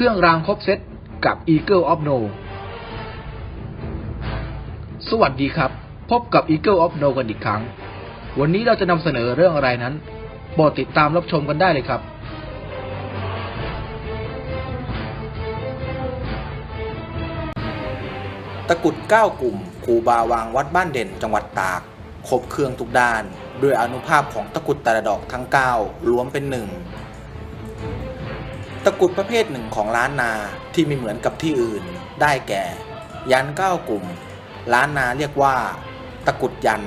เครื่องรางครบเซตกับ Eagle of No สวัสดีครับ พบกับ Eagle of No กันอีกครั้ง วันนี้เราจะนำเสนอเรื่องอะไรนั้นโปรดติดตามรับชมกันได้เลยครับตะกุด9กลุ่มครูบาวางวัดบ้านเด่นจังหวัดตากครบเครื่องทุกด้าน ด้วยอนุภาพของตะกุดแต่ละดอกทั้ง 9 รวมเป็นหนึ่ง ตะกรุดประเภทหนึ่งของล้านนาที่ไม่เหมือนกับที่อื่น ได้แก่ ยัน9กลุ่ม ล้านนาเรียกว่า ตะกรุดยัน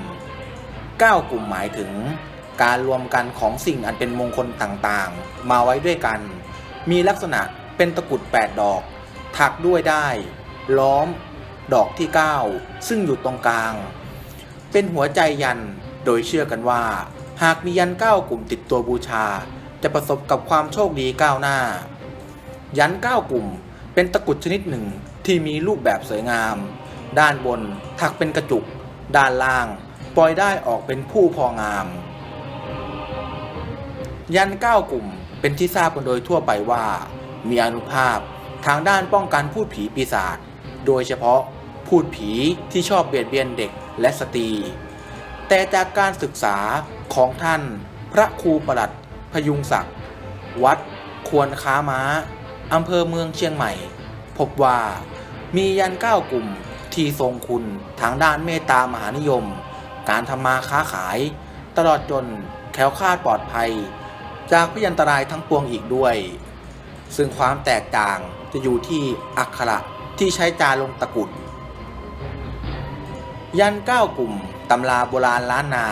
9กลุ่มหมายถึง การรวมกันของสิ่งอันเป็นมงคลต่างๆ มาไว้ด้วยกัน มีลักษณะเป็นตะกรุด 8 ดอก ถักด้วยได้ ล้อม ดอกที่ 9 ซึ่งอยู่ตรงกลาง เป็นหัวใจยันโดยเชื่อกันว่า หากมียัน9กลุ่มติดตัวบูชา จะประสบกับความโชคดีก้าวหน้า ยัน9กลุ่ม เป็นตะกุดชนิดหนึ่งที่มีรูปแบบสวยงาม ด้านบนถักเป็นกระจุก ด้านล่าง ปล่อยได้ออกเป็นผู้พองาม ยัน9กลุ่มเป็นที่ทราบกันโดยทั่วไปว่า มีอนุภาพทางด้านป้องกันพูดผีปีศาจโดยเฉพาะพูดผีที่ชอบเบียดเบียนเด็กและสตรี แต่จากการศึกษาของท่านพระครูประหลัด พยุงศักดิ์วัด ควรค้าม้าอำเภอเมืองเชียงใหม่ พบว่ามียันเก้ากลุ่มที่ทรงคุณทางด้านเมตตามหานิยม การทำมาค้าขาย ตลอดจนแคล้วคลาดปลอดภัย จากพยันตรายทั้งปวงอีกด้วย ซึ่งความแตกต่างจะอยู่ที่อักขระที่ใช้จาลงตะกุด ยันเก้ากลุ่มตำราโบราณล้านนา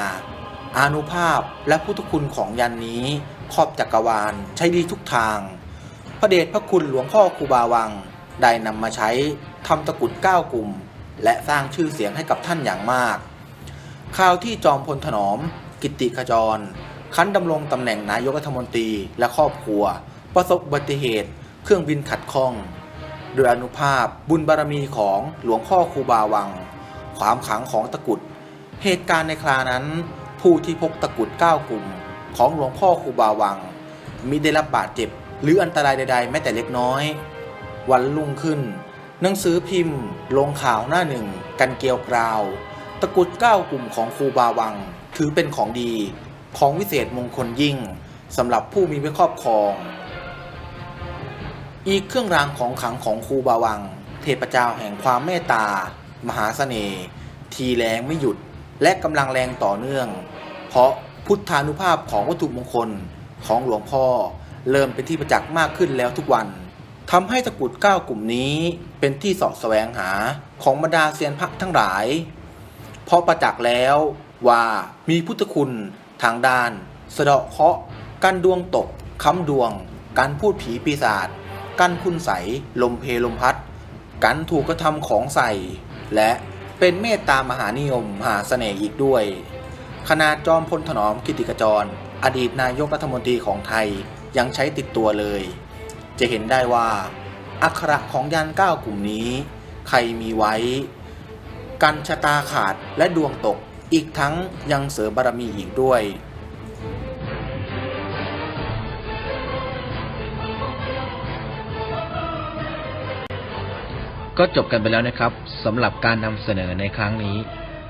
อานุภาพและพุทธคุณของยันนี้ ครอบจักรวาลใช้ดีทุกทาง พระเดชพระคุณหลวงพ่อครูบาวัง ได้นำมาใช้ทำตะกุดเก้ากลุ่ม และสร้างชื่อเสียงให้กับท่านอย่างมากข่าวที่จอมพลถนอม กิติขจร คันดำรงตำแหน่งนายกรัฐมนตรีและครอบครัว ประสบอุบัติเหตุ เครื่องบินขัดข้อง โดยอนุภาพบุญบารมีของหลวงพ่อครูบาวัง ความขังของตะกุด เหตุการณ์ในครานั้น ผู้ที่พกตะกุด9กลุ่ม ของหลวงพ่อครูบาวัง มิได้รับบาดเจ็บ หรืออันตรายใด ๆ แม้แต่เล็กน้อย วันรุ่งขึ้น หนังสือพิมพ์ ลงข่าวหน้าหนึ่ง กันเกลียวกราว ตะกุด9กลุ่มของครูบาวัง ถือเป็นของดีของวิเศษมงคลยิ่งสำหรับผู้มีไว้ครอบครอง อีกเครื่องรางของขลังของครูบาวัง เทพเจ้าแห่งความเมตตา มหาเสน่ห์ทีแรงไม่หยุดและกำลังแรงต่อเนื่อง เพราะ พุทธานุภาพของวัตถุมงคลของหลวงพ่อ เริ่มเป็นที่ประจักษ์มากขึ้นแล้วทุกวันทำให้ตะกุดเก้ากลุ่มนี้เป็นที่สาะแสวงหาของบรรดาเซียนพระทั้งหลาย เพราะประจักษ์แล้วว่ามีพุทธคุณทางด้าน สะเดาะเคราะห์กันดวงตกค้ำดวง การพูดผีปีศาจกันคุณใสลมเพลมพัด กันถูกกระทำของใส่ และเป็นเมตตามหานิยมมหาเสน่ห์อีกด้วย ขนาดจอมพลถนอมกิติกจร อดีตนายกรัฐมนตรีของไทยยังใช้ติดตัวเลย จะเห็นได้ว่า อักขระของยันเก้ากลุ่มนี้ ใครมีไว้ กันชะตาขาดและดวงตกอีกทั้งยังเสริมบารมีอีกด้วย ก็จบกันไปแล้วนะครับสำหรับการนำเสนอในครั้งนี้